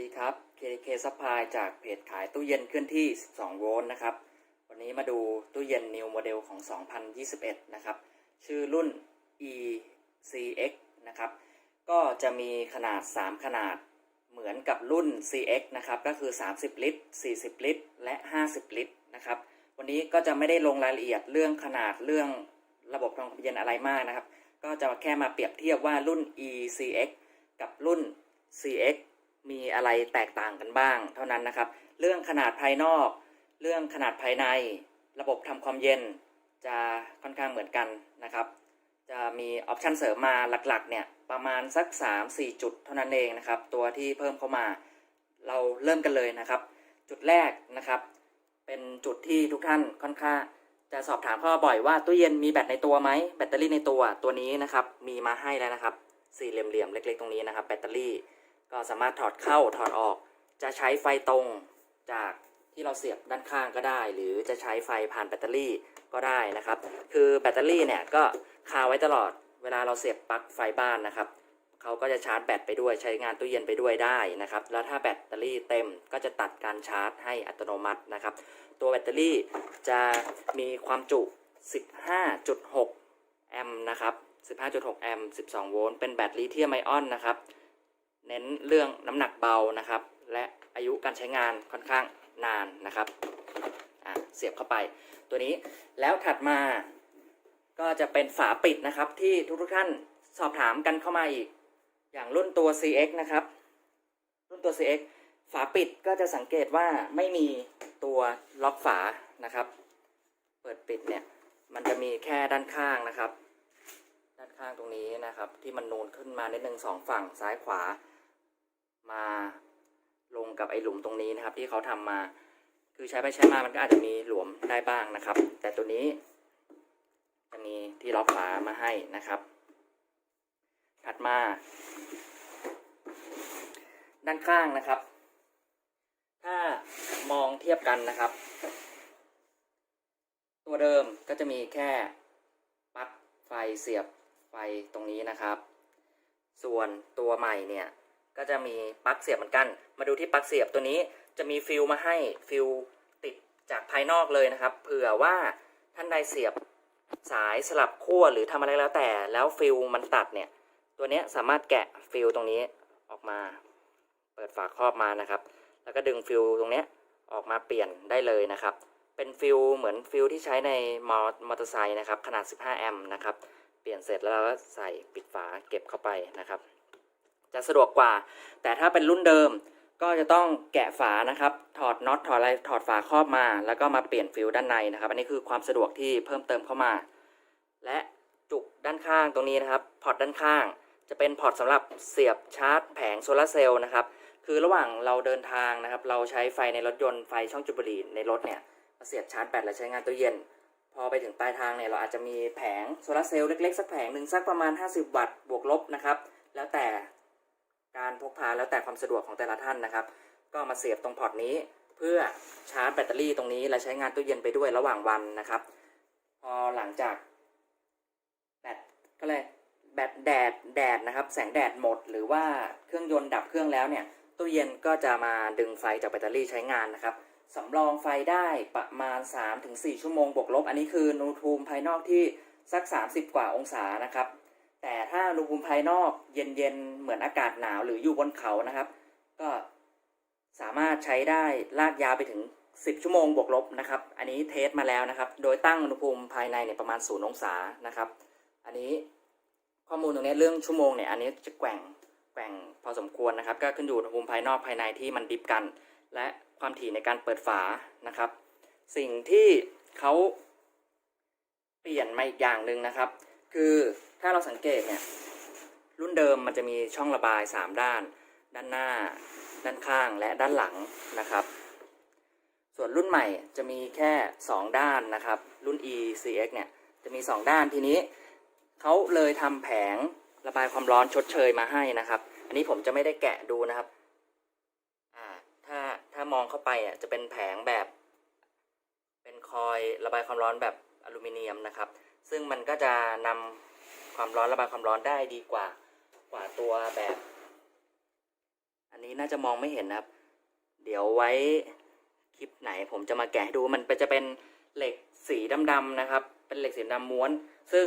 ดีครับ KK Supply จากเพจขายตู้เย็นเคลื่อนที่ 12 โวลต์นะครับ วันนี้มาดูตู้เย็น New Model ของ 2021 นะครับ ชื่อรุ่น ECX นะครับ ก็จะมีขนาด 3 ขนาดเหมือนกับรุ่น CX นะครับ ก็คือ 30 ลิตร 40 ลิตร และ 50 ลิตรนะครับ วันนี้ก็จะไม่ได้ลงรายละเอียดเรื่องขนาดเรื่องระบบทำความเย็นอะไรมากนะครับ ก็จะแค่มาเปรียบเทียบว่ารุ่น ECX กับรุ่น CX มีอะไรแตกต่างกันบ้าง เท่านั้นนะครับ เรื่องขนาดภายนอก เรื่องขนาดภายใน ระบบทำความเย็น จะค่อนข้างเหมือนกันนะครับ จะมีออปชันเสริมมาหลักๆเนี่ยประมาณสัก 3-4 จุดเท่านั้นเองนะครับ ตัวที่เพิ่มเข้ามา เราเริ่มกันเลยนะครับ จุดแรกนะครับ เป็นจุดที่ทุกท่านค่อนข้างจะสอบถามเข้ามาบ่อยว่าตู้เย็นมีแบตในตัวไหมแบตเตอรี่ในตัวตัวนี้นะครับ มีมาให้แล้วนะครับ สี่เหลี่ยมๆเล็ก ๆ ตรงนี้นะครับ แบตเตอรี่ ก็สามารถถอดเข้าถอดออก จะใช้ไฟตรงจากที่เราเสียบด้านข้างก็ได้ หรือจะใช้ไฟผ่านแบตเตอรี่ก็ได้นะครับ คือแบตเตอรี่เนี่ยก็คาไว้ตลอดเวลาเราเสียบปลั๊กไฟบ้านนะครับเขาก็จะชาร์จแบตไปด้วยใช้งานตู้เย็นไปด้วยได้นะครับ แล้วถ้าแบตเตอรี่เต็มก็จะตัดการชาร์จให้อัตโนมัตินะครับ ตัวแบตเตอรี่จะมีความจุ 15.6 แอมป์นะครับ 15.6 แอมป์ 12 โวลต์ เป็นแบตลิเธียมไอออนนะครับ เน้นเรื่องน้ำหนักเบานะครับ และอายุการใช้งานค่อนข้างนานนะครับเสียบเข้าไปตัวนี้แล้วถัดมาก็จะเป็นฝาปิดนะครับ ที่ทุกท่านสอบถามกันเข้ามาอีก อย่างรุ่นตัว CX นะครับ รุ่นตัว CX ฝาปิดก็จะสังเกตว่าไม่มีตัวล็อกฝานะครับ เปิดปิดเนี่ยมันจะมีแค่ด้านข้างนะครับ ด้านข้างตรงนี้นะครับ ที่มันนูนขึ้นมานิดนึงสองฝั่งซ้ายขวา มาลงกับไอหลุมตรงนี้นะครับ ที่เขาทำมา คือใช้ไปใช้มามันก็อาจจะมีหลวมได้บ้างนะครับ แต่ตัวนี้ จะมีที่ล็อกฝามาให้นะครับถัดมา ด้านข้างนะครับ ถ้ามองเทียบกันนะครับ ตัวเดิมก็จะมีแค่ปลั๊กไฟเสียบไฟตรงนี้นะครับ ส่วนตัวใหม่เนี่ย ก็จะมีปลั๊กเสียบเหมือนกัน มาดูที่ปลั๊กเสียบตัวนี้จะมีฟิลมาให้ฟิลติดจากภายนอกเลยนะครับเผื่อว่าท่านใดเสียบสายสลับขั้วหรือทำอะไรแล้วแต่แล้วฟิลมันตัดเนี่ย ตัวนี้สามารถแกะฟิลตรงนี้ออกมา เปิดฝาครอบมานะครับ แล้วก็ดึงฟิลตรงนี้ออกมาเปลี่ยนได้เลยนะครับ เป็นฟิลเหมือนฟิลที่ใช้ในมอมอเตอร์ไซค์นะครับ ขนาด 15 แอมป์นะครับ เปลี่ยนเสร็จแล้วเราก็ใส่ปิดฝาเก็บเข้าไปนะครับ จะสะดวกกว่า แต่ถ้าเป็นรุ่นเดิมก็จะต้องแกะฝานะครับ ถอดน็อตถอดอะไรถอดฝาครอบมา แล้วก็มาเปลี่ยนฟิลด้านในนะครับ อันนี้คือความสะดวกที่เพิ่มเติมเข้ามา และจุกด้านข้างตรงนี้นะครับ พอร์ตด้านข้าง จะเป็นพอร์ตสำหรับเสียบชาร์จแผงโซลาเซลล์นะครับ คือระหว่างเราเดินทางนะครับ เราใช้ไฟในรถยนต์ไฟช่องจุดบุหรี่ในรถเนี่ยมาเสียบชาร์จแบตและใช้งานตู้เย็น พอไปถึงปลายทางเนี่ยเราอาจจะมีแผงโซลาเซลล์เล็กๆสักแผงหนึ่งสักประมาณ 50 วัตต์บวกลบนะครับ แล้วแต่ การพกพาแล้วแต่ความสะดวกของแต่ละท่านนะครับ ก็มาเสียบตรงพอร์ตนี้ เพื่อชาร์จแบตเตอรี่ตรงนี้และใช้งานตู้เย็นไปด้วยระหว่างวันนะครับ พอหลังจากแบตก็เลยแบตแดดแดดนะครับ แสงแดดหมด หรือว่าเครื่องยนต์ดับเครื่องแล้วเนี่ยตู้เย็นก็จะมาดึงไฟจากแบตเตอรี่ใช้งานนะครับสำรองไฟได้ประมาณ 3-4 ชั่วโมงบวกลบ อันนี้คืออุณหภูมิภายนอกที่สัก 30 กว่าองศานะครับ แต่ถ้าอุณหภูมิภายนอกเย็นๆเหมือนอากาศหนาวหรืออยู่บนเขานะครับ ก็สามารถใช้ได้ลากยาวไปถึง 10 ชั่วโมงบวกลบนะครับ อันนี้เทสมาแล้วนะครับ โดยตั้งอุณหภูมิภายในเนี่ยประมาณ0องศานะครับ อันนี้ข้อมูลตรงนี้เรื่องชั่วโมงเนี่ยอันนี้จะแกว่งแกว่งพอสมควรนะครับ ก็ขึ้นอยู่อุณหภูมิภายนอกภายในที่มันดิฟกัน และความถี่ในการเปิดฝานะครับ สิ่งที่เขาเปลี่ยนมาอีกอย่างหนึ่งนะครับ คือถ้าเราสังเกตเนี่ยรุ่นเดิมมันจะมีช่องระบาย 3 ด้าน ด้านหน้า ด้านข้างและด้านหลังนะครับ ส่วนรุ่นใหม่จะมีแค่ 2 ด้านนะครับ รุ่น ECX เนี่ยจะมี 2 ด้านทีนี้เขาเลยทำแผงระบายความร้อนชดเชยมาให้นะครับ อันนี้ผมจะไม่ได้แกะดูนะครับอ่าถ้าถ้ามองเข้าไปอะจะเป็นแผงแบบ เป็นคอยระบายความร้อนแบบอลูมิเนียมนะครับ ซึ่งมันก็จะนำความร้อนระบายความร้อนได้ดีกว่ากว่าตัวแบบ อันนี้น่าจะมองไม่เห็นนะครับ เดี๋ยวไว้คลิปไหนผมจะมาแกะให้ดูมันเป็นจะเป็นเหล็กสีดำๆนะครับ เป็นเหล็กสีดำม้วน ซึ่ง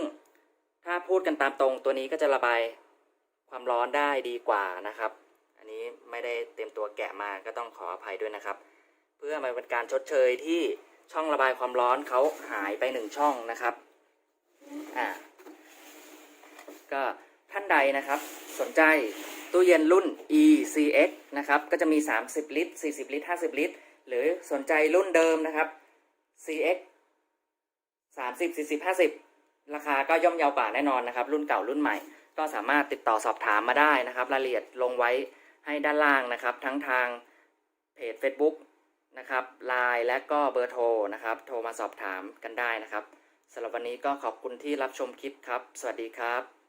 ถ้าพูดกันตามตรงตัวนี้ก็จะระบายความร้อนได้ดีกว่านะครับ อันนี้ไม่ได้เตรียมตัวแกะมาก็ต้องขออภัยด้วยนะครับ เพื่อมาเป็นการชดเชยที่ช่องระบายความร้อนเขาหายไปหนึ่งช่องนะครับ อ่าก็ท่านใดนะครับสนใจตู้เย็นรุ่น ECX นะครับก็จะมี 30 ลิตร 40 ลิตร 50 ลิตร หรือสนใจรุ่นเดิมนะครับ CX 30 40 50 ราคาก็ย่อมเยาวกว่าแน่นอนนะครับ รุ่นเก่ารุ่นใหม่ ก็สามารถติดต่อสอบถามมาได้นะครับ รายละเอียดลงไว้ให้ด้านล่างนะครับ ทั้งทางเพจ Facebook นะครับ Line และก็เบอร์โทรนะครับ โทรมาสอบถามกันได้นะครับ สำหรับวันนี้ก็ขอบคุณที่รับชมคลิปครับ สวัสดีครับ